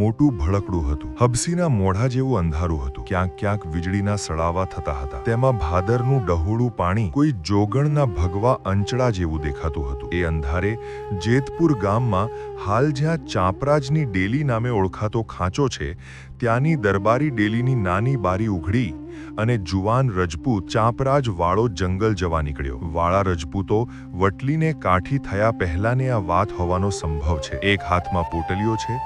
મોટું ભડકડું હતું. હબસીના મોઢા જેવું અંધારું હતું. ક્યાંક ક્યાંક વીજળીના સળાવા થતા હતા. તેમાં ભાદરનું ડહોળું પાણી કોઈ જોગણના ભગવા અંચળા જેવું દેખાતું હતું. એ અંધારે જેતપુર ગામમાં હાલ જ્યાં ચાંપરાજની ડેલી નામે ઓળખાતો ખાંચો છે, ત્યાંની દરબારી ડેલીની નાની બારી ઉઘડી અને જુવાન રજપૂત ચાંપરાજ વાળો જંગલ જવા નીકળ્યો. વાળા રજપૂતો વટલીને કાઠી થયા પહેલાને આ વાત હોવાનો સંભવ છે. એક હાથમાં પોટલીઓ છે,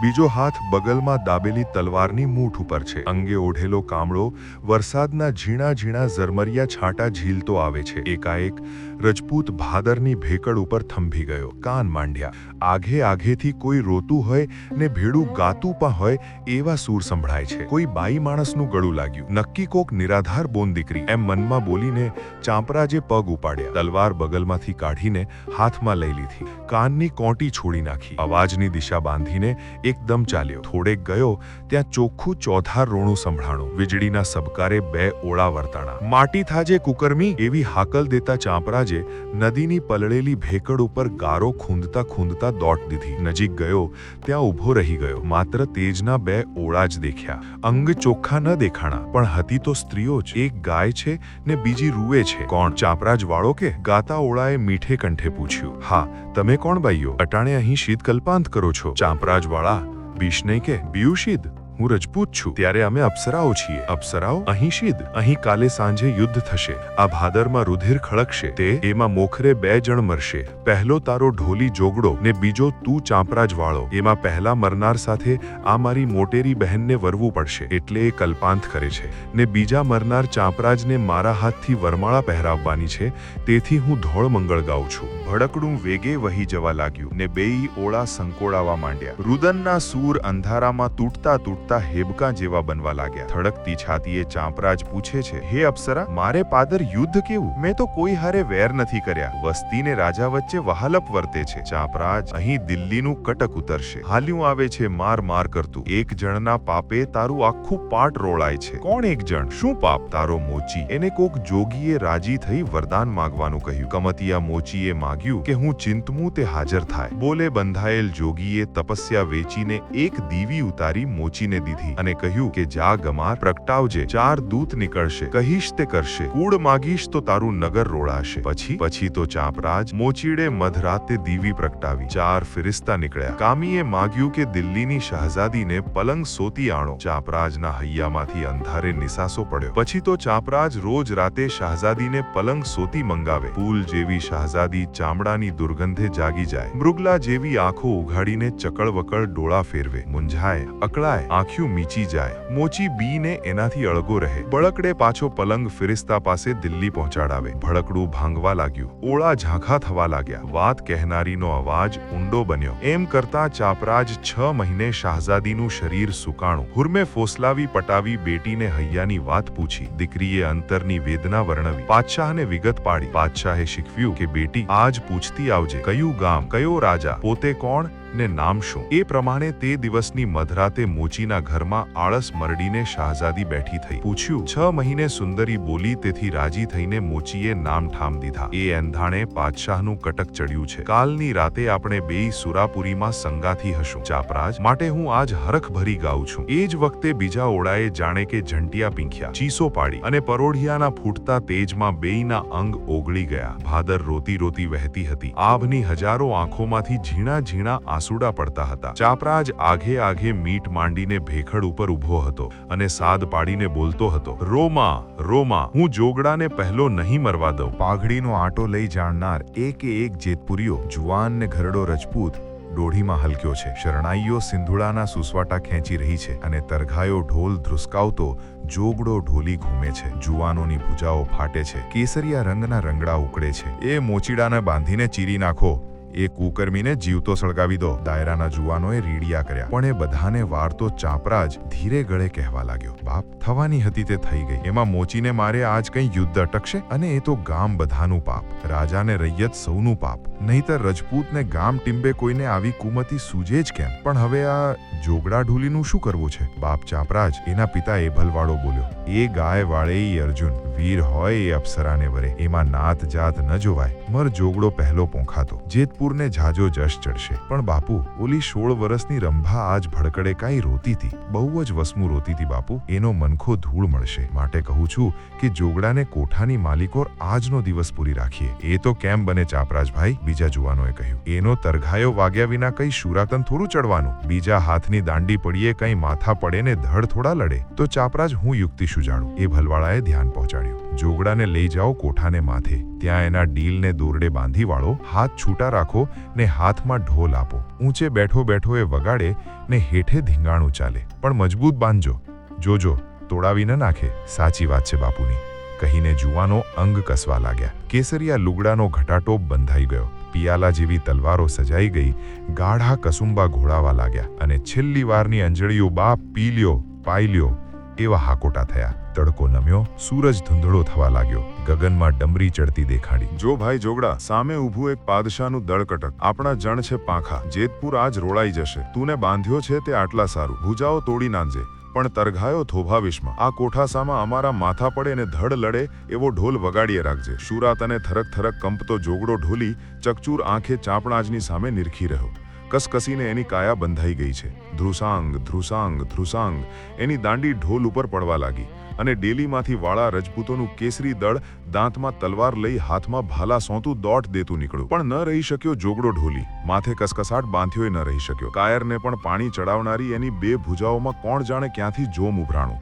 બીજો હાથ બગલમાં દાબેલી તલવારની મૂઠ ઉપર છે. અંગે ઓઢેલો કામળો વરસાદના ઝીણા ઝીણા ઝરમરિયા છાંટા ઝીલતો આવે છે. એકાએક રજપૂત ભાદરની ભેકડ ઉપર થંભી ગયો. કાન માંડ્યા. આઘે આઘેથી કોઈ રોતું હોય ને ભેડું ગાતું પણ હોય એવા સૂર સંભળાય છે. કોઈ બાઈ માણસનું ગળું લાગ્યું. નક્કી કોક નિરાધાર બોન દીકરી એમ મનમાં બોલીને ચાંપરાજે પગ ઉપાડ્યા. તલવાર બગલમાંથી કાઢીને હાથમાં લઈ લીધી. કાનની કોંટી છોડી નાખી. અવાજની દિશા બાંધીને એકદમ ચાલ્યો. થોડેક ગયો, ત્યાં ચોખ્ખું ચોથાર રોણું સંભળાણું. વીજળીના સબકારે બે ઓળા વર્તાણા. માટી થાજે કુકરમી! એવી હાકલ દેતા ચાંપરાજે નદીની પલળેલી ભેકડ ઉપર ગારો ખૂંદતા ખૂંદતા દોટ દીધી. નજીક ગયો, ત્યાં ઊભો રહી ગયો. માત્ર તેજના બે ઓળા જ દેખ્યા. અંગ ચોખ્ખા ન દેખાણા, પણ હતી તો સ્ત્રીઓ જ. એક ગાય છે ને બીજી રૂએ છે. કોણ ચાપરાજ વાળો કે ગાતા ઓળાએ મીઠે કંઠે પૂછ્યું. હા, તમે કોણ બાઈઓ અટાણે અહીં શીત કલ્પાંત કરો છો. ચાપરાજ વાળા બીશ નહીં કે બિયુશીદ શીદ હું રજપૂત છું. ત્યારે અમે અપ્સરાઓ છીએ. અપ્સરાઓ, અહીં શીદ. અહીં કાલે સાંજે યુદ્ધ થશે. આ ભાદરમાં રુધિર ખળકશે તે, એમાં મોખરે બે જણ મરશે. પહેલો તારો ઢોલી જોગડો ને બીજો તું ચાંપરાજ વાળો. એમાં પહેલા મરનાર સાથે આ મારી મોટેરી બહેનને વરવું પડશે. એટલે એ કલ્પાંત કરે છે. ને બીજા મરનાર ચાંપરાજને મારા હાથથી વરમાળા પહેરાવવાની છે. તેથી હું ધોળ મંગળ ગાઉં છું. ભડકડું વેગે વહી જવા લાગ્યું ને બેઈ ઓળા સંકોડાવા માંડ્યા. રુદનના સૂર અંધારામાં તૂટતા તૂટતા હેબકા જેવા બનવા લાગ્યા. થડકતી છાતીએ ચાંપરાજ પૂછે છે, હે અપ્સરા, મારે પાદર યુદ્ધ કેવું? મેં તો કોઈ હારે વેર નથી કર્યા. વસ્તીને રાજા વચ્ચે વહાલપ વર્તે છે. ચાંપરાજ અહીં દિલ્હીનું કટક ઉતરશે. હાલ્યું આવે છે, માર માર કરતું. એક જણના પાપે તારું આખું પાટ રોળાય છે. કોણ એક જણ? શું પાપ? તારો મોચી. એને કોક જોગીએ રાજી થઈ વરદાન માગવાનું કહ્યું. કમતિયા મોચીએ માગ્યું કે હું ચિંતમું તે હાજર થાય. બોલે બંધાયેલ જોગીએ તપસ્યા વેચીને એક દીવી ઉતારી મોચીને દીધી અને કહ્યું કે જા ગમાર, પ્રગટાવજે, ચાર દૂત નીકળશે, કહીશ તે કરશે કૂડ માગીશ તો તારું નગર રોળાશે. પછી પછી તો ચાપરાજ મોચીડે મધરાતે દીવી પ્રગટાવી, ચાર ફિરિસ્તા નીકળ્યા. કામીએ માગ્યું કે દિલ્હીની શહઝાદીને પલંગ સોતી આણો. ચાપરાજના હૈયામાંથી અંધારે નિસાસો પડ્યો. પછી તો ચાપરાજ રોજ રાતે શહઝાદીને પલંગ સોતી મંગાવે. ફૂલ જેવી શહઝાદી ચામડાની દુર્ગંધે જાગી જાય. મૃગલા જેવી આંખો ઉઘાડીને ચકળવકળ ડોળા ફેરવે. મૂંઝાય, અકળાય આંખ્યું મીચી જાય. મોચી બીને એનાથી અળગો રહે. બળકડે પાછો પલંગ ફિરિસ્તા પાસે દિલ્હી પહોંચાડાવે. ભડકડું ભાંગવા લાગ્યું. ઓળા ઝાંખા થવા લાગ્યા. વાત કહેનારીનો અવાજ ઊંડો બન્યો. એમ કરતા ચાપરાજ છ મહિને શાહઝાદીનું શરીર સુકાણું. હુરમે ફોસલાવી પટાવી બેટીને હૈયાની વાત પૂછી. દીકરીએ અંતરની વેદના વર્ણવી. પાતશાહને વિગત પાડી. પાતશાહે શીખવ્યું કે બેટી, આજ પૂછતી આવજે. કયું ગામ, કયો રાજા? પોતે કોણ? ને નામ શું? એ પ્રમાણે તે દિવસની મધરાતે મોચીના ઘરમાં આળસ મરડીને શાહઝાદી બેઠી થઈ. પૂછ્યું, છ મહિને સુંદરી બોલી તેથી રાજી થઈને મોચીએ નામ ઠામ દીધા. એ એંધાણે પાતશાહનું કટક ચડ્યું છે. કાલની રાતે આપણે બેય સુરાપુરીમાં સંગાથી હશું. ચાપરાજ, માટે હું આજ હરખ ભરી ગાઉં છું. એ જ વખતે બીજા ઓળાએ જાણે કે ઝંટિયા પીંખ્યા. ચીસો પાડી અને પરોઢિયાના ફૂટતા તેજમાં બેયના અંગ ઓગળી ગયા. ભાદર રોતી રોતી વહેતી હતી. આભની હજારો આંખોમાંથી ઝીણા ઝીણા આંસુડા પડતા હતા. ચાપરાજ આઘે આઘે મીટ માંડીને ભેખડ ઉપર ઊભો હતો અને સાદ પાડીને બોલતો હતો, રોમા રોમા, હું જોગડાને પહેલો નહીં મરવા દઉં. પાઘડીનો આટો લઈ જાણનાર એકે એક જેતપુરીઓ જુવાન ને ઘરડો રજપૂત દોઢીમાં હલક્યો છે. શરણાઈઓ સિંધુડાના સુસવાટા ખેંચી રહી છે અને તરઘાયો ઢોલ ધ્રુસકાવતો જોગડો ઢોલી ઘૂમે છે. જુવાનોની ભૂજાઓ ફાટે છે. કેસરિયા રંગના રંગડા ઉકળે છે. એ મોચીડાને બાંધીને ચીરી નાખો. એ કુકર્મીને જીવતો સળગાવી દો. દાયરાના જુવાનોએ રીડિયા કર્યા. પણ એ બધાને વારતો ચાપરાજ ધીરે ગળે કહેવા લાગ્યો. બાપ, થવાની હતી તે થઈ ગઈ. એમાં મોચીને મારે આજ કંઈ યુદ્ધ અટકશે? અને એ તો ગામ બધાનું પાપ. રાજાને રૈયત સૌનું પાપ. નહીતર રજપૂતને ગામ ટીંબે કોઈને આવી કુમતી સૂજે જ કેમ? પણ હવે આ જોગડા ઢૂલીનું શું કરવું છે? બાપ ચાપરાજ એના પિતા એભલવાળો બોલ્યો. એ ગાય વાળે અર્જુન. વીર હોય એ અપ્સરાને વરે. એમાં નાત જાત ન જોવાય. મર જોગડો પહેલો પોંખાતો. જેતપુર જેતપુરને ઝાજો જશ ચડશે. પણ બાપુ, ઓલી સોળ વર્ષની રંભા આજ ભડકડે કાંઈ રોતી હતી બહુ જ વસમું રોતી હતી બાપુ. એનો મનખો ધૂળ મળશે. માટે કહું છું કે જોગડાને કોઠાની માલિકોર આજનો દિવસ પૂરી રાખીએ. એ તો કેમ બને ચાપરાજભાઈ? બીજા જુવાનોએ કહ્યું. એનો તરઘાયો વાગ્યા વિના કઈ શુરાતન થોડું ચડવાનું. બીજા હાથની દાંડી પડીએ કઈ માથા પડે ને ધડ થોડા લડે. તો ચાપરાજ હું યુક્તિ સુજાડું એ ભલવાળાએ ધ્યાન પહોંચાડ્યું. જોગડાને લઈ જાઓ કોઠાને માથે. ત્યાં એના ડીલને દોરડે બાંધી વાળો હાથ છૂટા રાખો ને હાથમાં ઢોલ આપો. ઊંચે બેઠો બેઠો એ વગાડે ને હેઠે ધીંગાણું ચાલે. પણ મજબૂત બાંધજો. જોજો, તોડાવી ન નાખે. સાચી વાત છે બાપુની. કહીને જુવાનો અંગ કસવા લાગ્યા. કેસરિયા લુગડાનો ઘટાટોપ બંધાઈ ગયો. પિયાલા જેવી તલવારો સજાઈ ગઈ. ગાઢા કસુંબા ઘોળાવા લાગ્યા. અને છેલ્લી વારની અંજળીઓ બાપ પી લ્યો, પાઈ લ્યો એવા હાકોટા થયા. તડકો નમ્યો, સૂરજ ધૂંધળો થવા લાગ્યો. ગગનમાં ડમરી ચડતી દેખાડી. જો ભાઈ જોગડા, સામે ઊભું એક પાદશાહનું દળકટક. આપણા જણ છે પાંખા. જેતપુર આજ રોળાઈ જશે. તુને બાંધ્યો છે તે આટલા સારું. ભૂજાઓ તોડી નાંજે. પણ તરઘાયો થોભાવિશમાં આ કોઠાસામાં અમારા માથા પડે ને ધડ લડે એવો ઢોલ વગાડીએ રાખજે. શુરાત અને થરક થરક કંપતો જોગડો ઢોલી ચકચૂર આંખે ચાપણાજની સામે નિરખી રહ્યો. કસકસીને એની કાયા બંધાઈ ગઈ છે. ધ્રુસાંગ ધ્રુસાંગ ધ્રુસાંગ. એની દાંડી ઢોલ ઉપર પડવા લાગી અને ડેલીમાંથી વાળા રજપૂતોનું કેસરી દળ દાંતમાં તલવાર લઈ હાથમાં ભાલા સોંતું દોટ દેતું નીકળ્યું. પણ ન રહી શક્યો જોગડો ઢોલી. માથે કસકસાટ બાંધ્યોય ન રહી શક્યો. કાયરને પણ પાણી ચડાવનારી એની બે ભુજાઓમાં કોણ જાણે ક્યાંથી જોમ ઉભરાણું?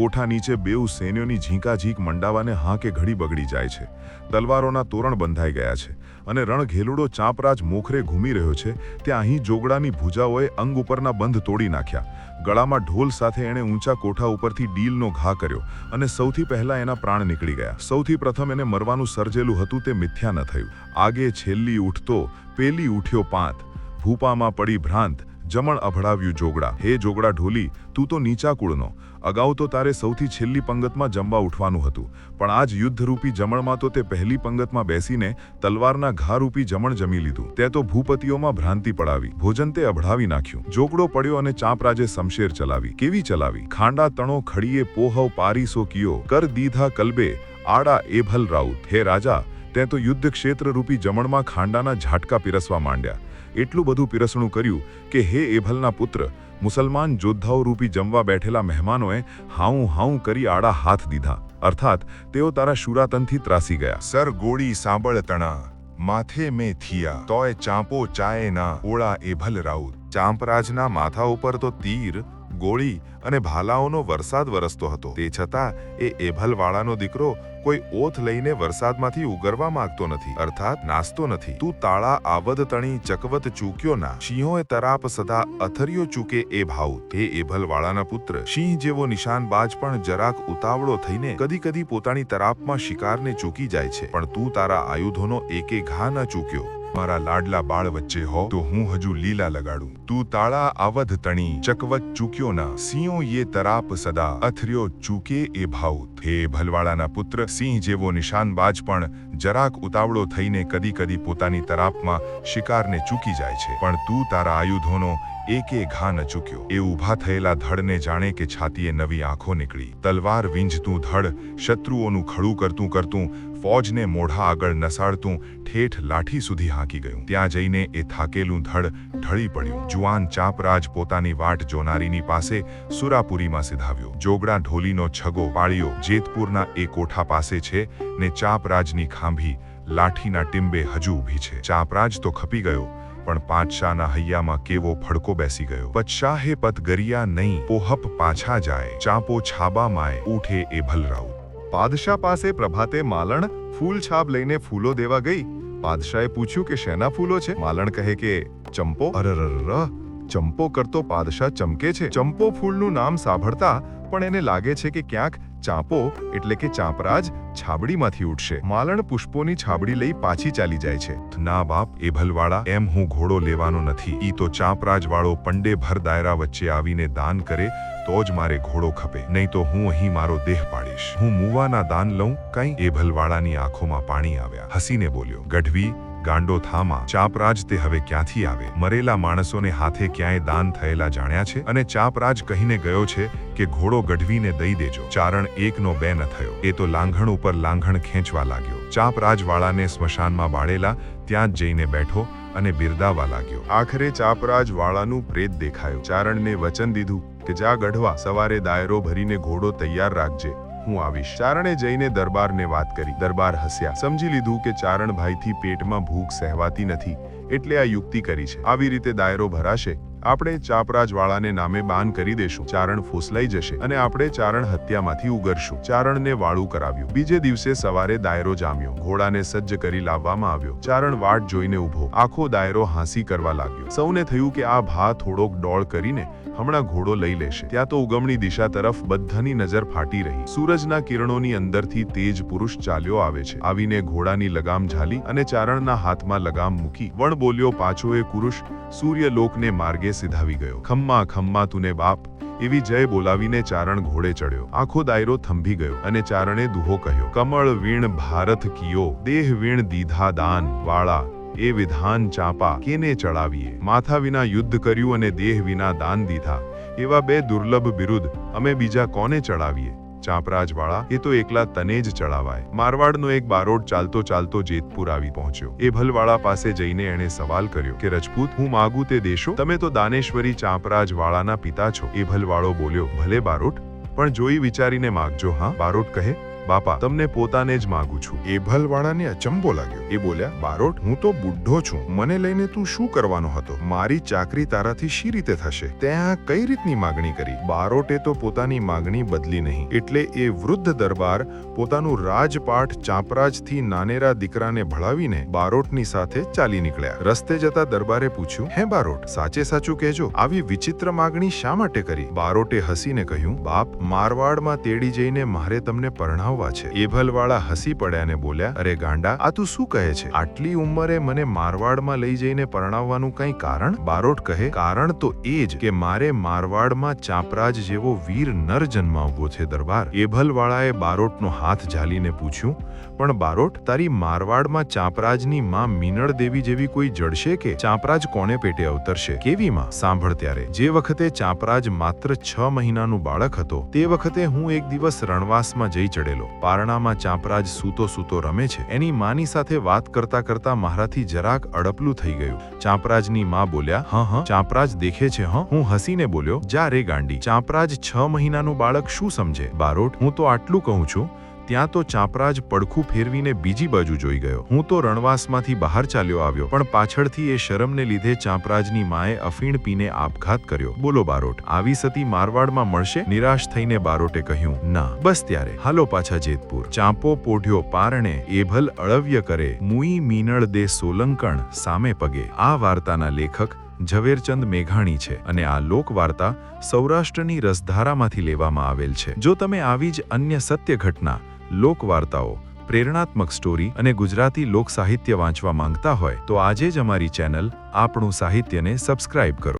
કોઠા નીચે બેઉ સૈન્યોની ઝીંકાઝીંક મંડાવાને હાંકે ઘડી બગડી જાય છે. તલવારોના તોરણ બંધાઈ ગયા છે અને રણઘેલુડો ચાંપરાજ મોખરે ઘૂમી રહ્યો છે. ત્યાં અહીં જોગડાની ભુજાઓએ અંગ ઉપરના બંધ તોડી નાખ્યા. ગળામાં ઢોલ સાથે એણે ઊંચા કોઠા ઉપરથી ડીલનો ઘા કર્યો અને સૌથી પહેલા એના પ્રાણ નીકળી ગયા. સૌથી પ્રથમ એને મરવાનું સર્જેલું હતું તે મિથ્યા ન થયું. આગે છેલ્લી ઉઠતો, પેલી ઉઠ્યો પાંત. ભૂપામાં પડી ભ્રાંત. જમણ અભડાવ્યું જોગડા. હે જોગડા ઢોલી, તું તો નીચા કુળનો અગાઉ તો તારે સૌથી છેલ્લી પંગતમાં જમવા ઉઠવાનું હતું. પણ આજ યુદ્ધરૂપી જમણમાં તો તે પહેલી પંગતમાં બેસીને તલવારના ઘારૂપી જમણ જમી લીધું. તે તો ભૂપતિઓમાં ભ્રાંતિ પડાવી, ભોજન તે અભડાવી નાખ્યું. જોગડો પડ્યો અને ચાંપરાજે શમશેર ચલાવી. કેવી ચલાવી? ખાંડા તણો ખડીએ પોહવ પારીસો કિયો. કર દીધા કલબે, આડા એભલ રાઉત. હે રાજા તે તો યુદ્ધ ક્ષેત્ર રૂપી જમણમાં ખાંડાના ઝાટકા પીરસવા માંડ્યા. એટલું બધું પીરસણું કર્યું કે હે એભલના પુત્ર, મુસલમાન યોદ્ધાઓ રૂપી જમવા બેઠેલા મહેમાનોએ હાઉં હાઉં કરી આડા હાથ દીધા. અર્થાત, તેઓ તારા શુરાતનથી ત્રાસી ગયા. સર, ગોળી સાંભળ તણા. માથે મેં થિયા. તોય ચાંપો ચાય ના. ઓળા એભલ રાઉત. ચાંપરાજના માથા ઉપર તો તીર ગોળી અને ભાલાઓનો વરસાદ વરસતો હતો. તે છતાં, એ એભલવાળાનો દીકરો કોઈ ઓથ લઈને વરસાદમાંથી ઉગરવા માંગતો નથી, અર્થાત નાસ્તો નથી. તું તાળા આવદ તણી ચકવત ચૂક્યો ના. સિંહોએ તરાપ સદા અથર્યો ચૂકે એ ભાવ તે એભલવાળાના પુત્ર, સિંહ જેવો નિશાનબાજ પણ જરાક ઉતાવળો થઈને કદી કદી પોતાની તરાપમાં શિકારને ચૂકી જાય છે. પણ તું તારા આયુધોનો એકે ઘા ન ચૂક્યો. મારા લાડલા બાળ વચ્ચે હો, તો હું હજુ લીલા લગાડું. તું તાળા આવધ તણી ચકવત ચૂક્યો ના. સિંહો યે તરાપ સદા, અથર્યો ચૂકે એ ભાવ. હે ભલવાળાના પુત્ર, સિંહ જેવો નિશાનબાજ પણ જરાક ઉતાવળો થઈને કદી કદી પોતાની તરાપમાં શિકારને ચૂકી જાય છે. પણ તું તારા આયુધોનો એકે ઘા ન ચૂક્યો. એ ઊભા થયેલા ધડને જાણે કે છાતીએ નવી આંખો નીકળી. તલવાર વીંજતું ધડ, શત્રુઓનું ખડું કરતું કરતું, ફોજને મોઢા આગળ નસાડતું, ઠેઠ લાઠી સુધી હાંકી ગયું. ત્યાં જઈને એ થાકેલું ધડ ઢળી પડ્યું. જુવાન ચાપરાજ પોતાની વાટ જોનારીની પાસે સુરાપુરીમાં સિધાવ્યો. જોગડા ઢોલીનો છગો પાળ્યો જેતપુરના એ કોઠા પાસે છે ને ચાપરાજની ખાંભી લાઠીના ટીંબે હજુ ઊભી છે. ચાપરાજ તો ખપી ગયો પણ પાતશાહના હૈયામાં કેવો ફડકો બેસી ગયો. પતશાહે પત ગરિયા નહીં, પોહપ પાછા જાય, ચાંપો છાબા માય, ઉઠે એ ભલરાઉ. પાદશાહ પાસે પ્રભાતે માલણ ફૂલ છાબ લઈને ફૂલો દેવા ગઈ. પાદશાહે પૂછ્યું કે શેના ફૂલો છે? માલણ કહે કે, ચંપો અરરર ચંપો કરતો પાદશાહ ચમકે છે. ચંપો ફૂલનું નામ સાંભળતા પણ એને લાગે છે કે ક્યાંક ચાંપો એટલે કે ચાંપરાજ છાબડીમાંથી ઉઠશે માલણ પુષ્પોની છાબડી લઈ પાછી ચાલી જાય છે. ના બાપ, એ ભલવાળા, એમ હું ઘોડો લેવાનો નથી. ઈ તો ચાંપરાજ વાળો પંડે ભર દાયરા વચ્ચે આવીને દાન કરે, તો જ મારે ઘોડો ખપે. નહીં તો હું અહીં મારો દેહ પાડીશ. હું મુવાના દાન લઉં, કઈ એ ભલવાળાની આંખોમાં પાણી આવ્યા. હસીને બોલ્યો, ગઢવી ગાંડો થામાં ચાપરાજ તે હવે ક્યાંથી આવે? મરેલા માણસોને હાથે ક્યાંય દાન થયેલા જાણ્યા છે? અને ચાપરાજ કહીને ગયો છે કે ઘોડો ગઢવીને દઈ દેજો. ચારણ એકનો બે ન થયો. એ તો લાંઘણ ઉપર લાંઘણ ખેંચવા લાગ્યો. ચાપરાજવાળાને સ્મશાનમાં બાળેલા, ત્યાં જ જઈને બેઠો અને બિરદાવા લાગ્યો. આખરે ચાપરાજ વાળાનું પ્રેત દેખાયું. ચારણને વચન દીધું કે જા ગઢવા, સવારે દાયરો ભરીને ઘોડો તૈયાર રાખજે. હું આવીશ. ચારણે જઈને દરબારને વાત કરી. દરબાર હસ્યા. સમજી લીધું કે ચારણભાઈથી પેટમાં ભૂખ સહેવાતી નથી, એટલે આ યુક્તિ કરી છે. આવી રીતે દાયરો ભરાશે આપણે ચાપરાજવાળાને નામે બાન કરી દેશું. ચારણ ફૂસલાઈ જશે અને આપણે ચારણ હત્યામાંથી ઉગરશું. ચારણને વાળું કરાવ્યું. બીજે દિવસે સવારે દાયરો જામ્યો. ઘોડાને સજ્જ કરી લાવવામાં આવ્યો. ચારણ વાટ જોઈને ઊભો. આખો દાયરો હાંસી કરવા લાગ્યો. સૌને થયું કે આ ભા થોડોક ડોળ કરીને હમણાં ઘોડો લઈ લેશે. ત્યાં તો ઉગમણી દિશા તરફ બધાની નજર ફાટી રહી. સૂરજના કિરણોની અંદરથી તેજ પુરુષ ચાલ્યો આવે છે. આવીને ઘોડાની લગામ ઝાલી અને ચારણના હાથમાં લગામ મૂકી વણ બોલ્યો પાછો એ પુરુષ સૂર્યલોકને માર્ગે સિધાવી ગયો. ખમ્મા ખમ્મા, તુને બાપ, એવી જય બોલાવીને ચારણ ઘોડે ચડ્યો આખો દાયરો થંભી ગયો અને ચારણે દુહો કહ્યો, કમળ વીણ ભારત કિયો, દેહ વીણ દીધા દાન, વાળા, એ વિધાન ચાંપા, કેને ચડાવીએ? માથા વિના યુદ્ધ કર્યું અને દેહ વિના દાન દીધા. એવા બે દુર્લભ બિરુદ અમે બીજા કોને ચડાવીએ? ચાંપરાજ વાળા એ તો એકલા તને જ ચડાવાય. મારવાડનો એક બારોટ ચાલતો ચાલતો જેતપુર આવી પહોંચ્યો. એ ભલવાળા પાસે જઈને એણે સવાલ કર્યો કે, રજપૂત, હું માગું તે દેશો? તમે તો દાનેશ્વરી ચાંપરાજ વાળાના પિતા છો. એ ભલવાળો બોલ્યો, ભલે બારોટ, પણ જોઈ વિચારીને માગજો, હા? બારોટ કહે બાપા, તમને પોતાને જ માંગુ છું. એ ભલવાળાને અચંબો લાગ્યો. એ બોલ્યા, બારોટ, હું તો બુઢો છું. મને લઈને તું શું કરવાનો હતો? મારી ચાકરી તારાથી શી રીતે થશે? તે આ કઈ રીતની માગણી કરી? બારોટે તો પોતાની માગણી બદલી નહીં. એટલે એ વૃદ્ધ દરબાર પોતાનું રાજપાઠ ચાંપરાજથી નાનેરા દીકરાને ભળાવીને બારોટની સાથે ચાલી નીકળ્યા. રસ્તે જતા દરબારે પૂછ્યું, હે બારોટ, સાચે સાચું કહેજો. આવી વિચિત્ર માગણી શા માટે કરી? બારોટે હસીને કહ્યું, બાપ, મારવાડમાં તેડી જઈને મારે તમને પરણાવવા છે. એભલવાળા હસી પડ્યા અને બોલ્યા, અરે ગાંડા, આ તું શું કહે છે? આટલી ઉંમરે મને મારવાડમાં લઈ જઈને પરણાવવાનું કઈ કારણ? બારોટ કહે, કારણ તો એ જ કે મારે મારવાડમાં ચાપરાજ જેવો વીર નર જન્માવવો છે દરબાર. એભલવાળાએ બારોટનો હાથ ઝાલીને પૂછ્યું, પણ બારોટ, તારી મારવાડમાં ચાપરાજની માં મીનળ દેવી જેવી કોઈ જડશે કે? ચાપરાજ કોને પેટે અવતરશે? કેવી માં? સાંભળ ત્યારે. જે વખતે ચાપરાજ માત્ર છ મહિનાનું બાળક હતો, તે વખતે હું એક દિવસ રણવાસમાં જઈ ચડેલો પારણામાં ચાંપરાજ સૂતો સૂતો રમે છે. એની માની સાથે વાત કરતા કરતા મારાથી જરાક અડપલું થઈ ગયું. ચાંપરાજની માં બોલ્યા, હ હ, ચાંપરાજ દેખે છે, હા. હું હસીને બોલ્યો, જા રે ગાંડી, ચાંપરાજ છ મહિનાનું બાળક શું સમજે? બારોટ, હું તો આટલું કહું છું. ત્યાં તો ચાપરાજ પડખું ફેરવીને બીજી બાજુ જોઈ ગયો. હું તો રણવાસમાંથી બહાર ચાલ્યો આવ્યો, પણ પાછળથી એ શરમને લીધે ચાંપરાજની માએ અફીણ પીને આપઘાત કર્યો. બોલો બારોટ, આવી સતી મારવાડમાં મળશે? નિરાશ થઈને બારોટે કહ્યું, ના. બસ ત્યારે. હાલો પાછા જેતપુર. ચાંપો પોઢ્યો પારણે, એભલ અળવ્ય કરે, મુઈ મીનળ દે સોલંકણ, સામે પગે. આ વાર્તાના લેખક ઝવેરચંદ મેઘાણી છે અને આ લોકવાર્તા સૌરાષ્ટ્રની રસધારામાંથી લેવામાં આવેલ છે. જો તમે આવી જ અન્ય સત્ય ઘટના લોકવાર્તાઓ, પ્રેરણાત્મક સ્ટોરી અને ગુજરાતી લોક સાહિત્ય વાંચવા માંગતા હોય તો આજે જ અમારી ચેનલ આપણું સાહિત્યને સબસ્ક્રાઇબ કરો.